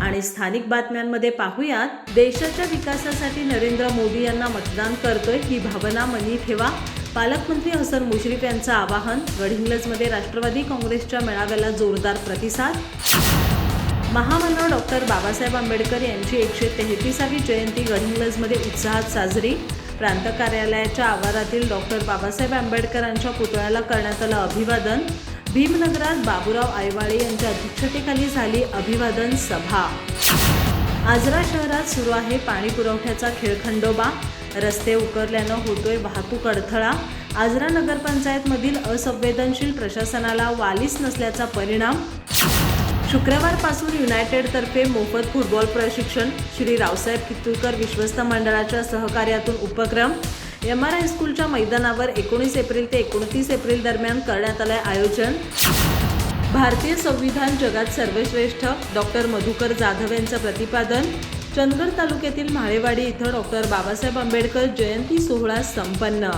आणि स्थानिक बातम्यांमध्ये पाहूयात देशाच्या विकासासाठी नरेंद्र मोदी यांना मतदान करतोय ही भावना मनी ठेवा. पालकमंत्री हसन मुश्रीफ यांचं आवाहन गडहिंग्लजमध्ये राष्ट्रवादी काँग्रेसच्या मेळाव्याला जोरदार प्रतिसाद. महामानव डॉक्टर बाबासाहेब आंबेडकर यांची एकशे तेहतीसावी जयंती गडहिंग्लजमध्ये उत्साहात साजरी. प्रांत कार्यालयाच्या आवारातील डॉक्टर बाबासाहेब आंबेडकरांच्या पुतळ्याला करण्यात आलं अभिवादन. भीमनगरात बाबुराव आयवाळे यांच्या अध्यक्षतेखाली झाली अभिवादन सभा. आजरा शहरात सुरू आहे पाणी पुरवठ्याचा खेळखंडोबा. रस्ते उकरल्यानं होतोय वाहतूक अडथळा. आजरा नगरपंचायतमधील असंवेदनशील प्रशासनाला वालीस नसल्याचा परिणाम. शुक्रवारपासून युनायटेडतर्फे मोफत फुटबॉल प्रशिक्षण. श्री रावसाहेब कित्तूरकर विश्वस्त मंडळाच्या सहकार्यातून उपक्रम. एम आर हायस्कूलच्या मैदानावर एकोणीस एप्रिल ते एकोणतीस एप्रिल दरम्यान करण्यात आलं आयोजन. भारतीय संविधान जगात सर्वश्रेष्ठ डॉक्टर मधुकर जाधव यांचं प्रतिपादन. चंदगड तालुक्यातील म्हाळेवाडी इथं डॉक्टर बाबासाहेब आंबेडकर जयंती सोहळा संपन्न.